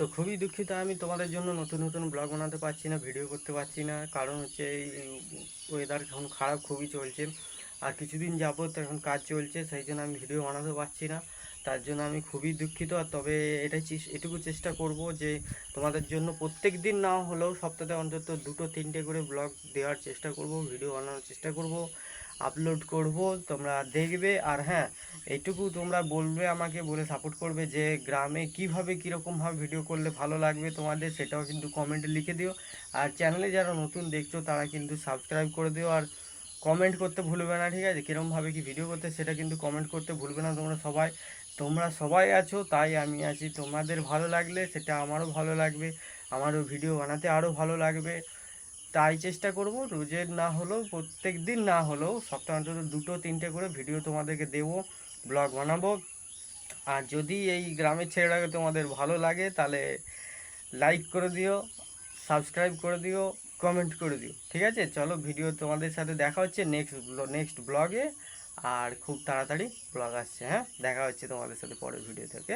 তো খুবই দুঃখিত, আমি তোমাদের জন্য নতুন নতুন ব্লগ বানাতে পারছি না ভিডিও করতে পারছি না। কারণ হচ্ছে এই ওয়েদার এখন খারাপ, খুবই চলছে। আর কিছুদিন যাবত এখন কাজ চলছে, সেই জন্য আমি ভিডিও বানাতে পারছি না। তার জন্য আমি খুবই দুঃখিত। আর তবে চেস- এটুকু চেষ্টা করব যে তোমাদের জন্য প্রত্যেক দিন না হলেও সপ্তাহে অন্তত দুটো, তিনটে করে ব্লগ দেওয়ার চেষ্টা করব ভিডিও বানানোর চেষ্টা করব। আপলোড করব, তোমরা দেখবে। আর হ্যাঁ এইটুকু তোমরা বলবে, আমাকে বলে সাপোর্ট করবে যে গ্রামে কীভাবে, কীরকমভাবে ভিডিও করলে ভালো লাগবে তোমাদের, সেটাও কিন্তু কমেন্টে লিখে দিও। আর চ্যানেলে যারা নতুন দেখছ, তারা কিন্তু সাবস্ক্রাইব করে দিও। আর কমেন্ট করতে ভুলবে না, ঠিক আছে? কীরকমভাবে কি ভিডিও করতে, সেটা কিন্তু কমেন্ট করতে ভুলবে না তোমরা সবাই। তোমরা সবাই আছো, তাই আমি আছি। তোমাদের ভালো লাগলে, সেটা আমারও ভালো লাগবে। আমারও ভিডিও বানাতে আরও ভালো লাগবে। তাই চেষ্টা করব রোজের না হলেও, প্রত্যেক দিন না হলেও, সপ্তাহে অন্তত দুটো, তিনটে করে ভিডিও তোমাদেরকে দেবো ব্লগ বানাবো। আর যদি এই গ্রামের ছেলেটাকে তোমাদের ভালো লাগে, তাহলে লাইক করে দিও সাবস্ক্রাইব করে দিও কমেন্ট করে দিও। ঠিক আছে? চলো ভিডিও তোমাদের সাথে দেখা হচ্ছে নেক্সট নেক্সট ব্লগে আর খুব তাড়াতাড়ি ব্লগ আসছে হ্যাঁ? দেখা হচ্ছে তোমাদের সাথে পরের ভিডিও থেকে